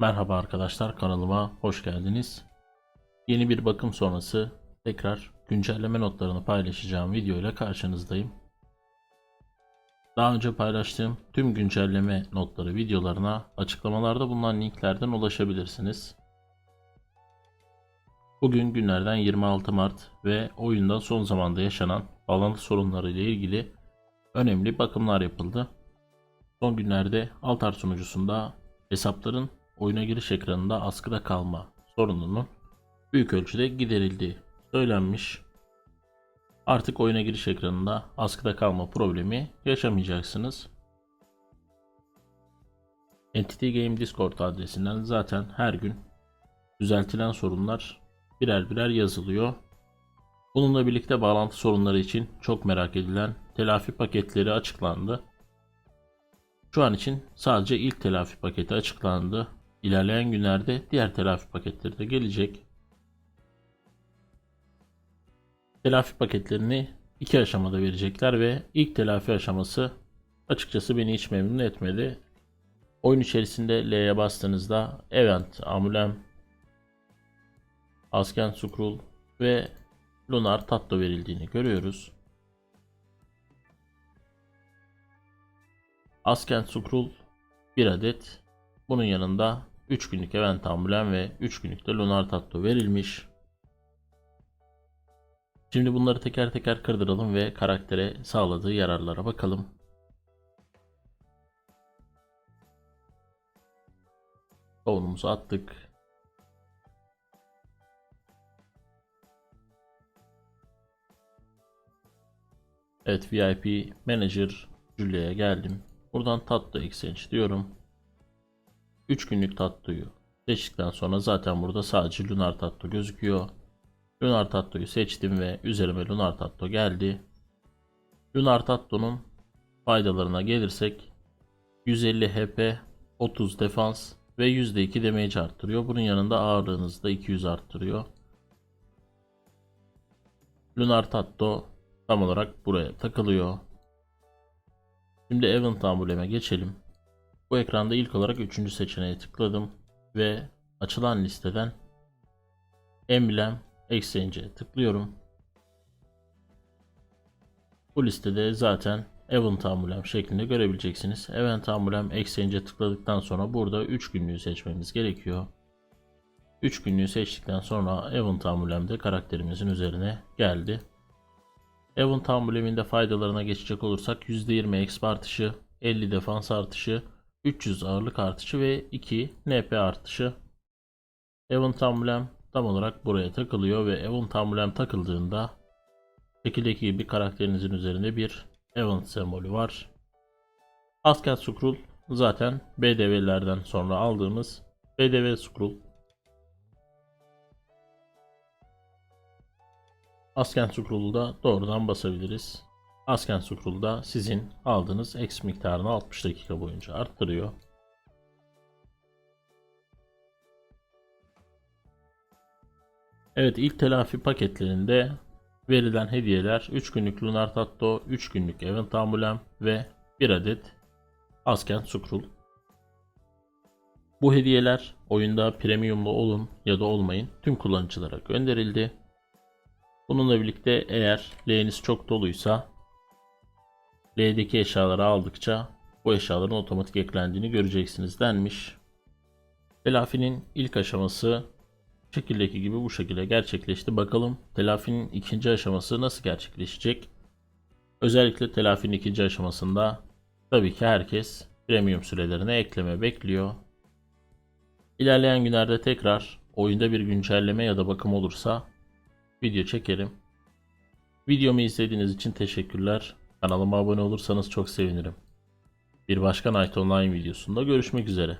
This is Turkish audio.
Merhaba arkadaşlar kanalıma hoş geldiniz. Yeni bir bakım sonrası tekrar güncelleme notlarını paylaşacağım video ile karşınızdayım. Daha önce paylaştığım tüm güncelleme notları videolarına açıklamalarda bulunan linklerden ulaşabilirsiniz. Bugün günlerden 26 Mart ve oyunda son zamanda yaşanan bağlantı sorunları ile ilgili önemli bakımlar yapıldı. Son günlerde Altar sunucusunda hesapların oyuna giriş ekranında askıda kalma sorununun büyük ölçüde giderildiği söylenmiş. Artık oyuna giriş ekranında askıda kalma problemi yaşamayacaksınız. Entity Game Discord adresinden zaten her gün düzeltilen sorunlar birer birer yazılıyor. Bununla birlikte bağlantı sorunları için çok merak edilen telafi paketleri açıklandı. Şu an için sadece ilk telafi paketi açıklandı. İlerleyen günlerde diğer telafi paketleri de gelecek. Telafi paketlerini iki aşamada verecekler ve ilk telafi aşaması açıkçası beni hiç memnun etmedi. Oyun içerisinde L'ye bastığınızda Event, Amulem, Asken Scroll ve Lunar Tatto verildiğini görüyoruz. Asken Scroll 1 adet. Bunun yanında 3 günlük event amblem ve 3 günlük de lunar tatto verilmiş. Şimdi bunları teker teker kırdıralım ve karaktere sağladığı yararlara bakalım. Tohumumuzu attık. Evet VIP Manager Julia'ya geldim. Buradan Tatto Exchange diyorum. 3 günlük tattoyu seçtikten sonra zaten burada sadece Lunar Tatto gözüküyor. Lunar Tatto'yu seçtim ve üzerime Lunar Tatto geldi. Lunar Tatto'nun faydalarına gelirsek 150 HP, 30 defans ve %2 damage arttırıyor. Bunun yanında ağırlığınızı da 200 arttırıyor. Lunar Tatto tam olarak buraya takılıyor. Şimdi Event ambuleme geçelim. Bu ekranda ilk olarak 3. seçeneğe tıkladım ve açılan listeden Emblem Exchange'e tıklıyorum. Bu listede zaten Event ambulem şeklinde görebileceksiniz. Event ambulem Exchange'e tıkladıktan sonra burada 3 günlüğü seçmemiz gerekiyor. 3 günlüğü seçtikten sonra Event ambulem de karakterimizin üzerine geldi. Event ambleminde faydalarına geçecek olursak %20 exp artışı, 50 defans artışı, 300 ağırlık artışı ve 2 NP artışı. Event amblem tam olarak buraya takılıyor ve Event amblem takıldığında şekildeki gibi karakterinizin üzerinde bir Event sembolü var. Asken Scroll zaten BDV'lerden sonra aldığımız BDV Scroll. Asken Scroll'u da doğrudan basabiliriz. Asken Scroll'da sizin aldığınız X miktarını 60 dakika boyunca arttırıyor. Evet ilk telafi paketlerinde verilen hediyeler 3 günlük Lunar Tatto, 3 günlük Event Ambulem ve 1 adet Asken Scroll. Bu hediyeler oyunda premiumlu olun ya da olmayın tüm kullanıcılara gönderildi. Bununla birlikte eğer L'niz çok doluysa L'deki eşyaları aldıkça bu eşyaların otomatik eklendiğini göreceksiniz denmiş. Telafinin ilk aşaması şekildeki gibi bu şekilde gerçekleşti. Bakalım telafinin ikinci aşaması nasıl gerçekleşecek? Özellikle telafinin ikinci aşamasında tabii ki herkes premium sürelerine ekleme bekliyor. İlerleyen günlerde tekrar oyunda bir güncelleme ya da bakım olursa video çekerim. Videomu izlediğiniz için teşekkürler. Kanalıma abone olursanız çok sevinirim. Bir başka Night Online videosunda görüşmek üzere.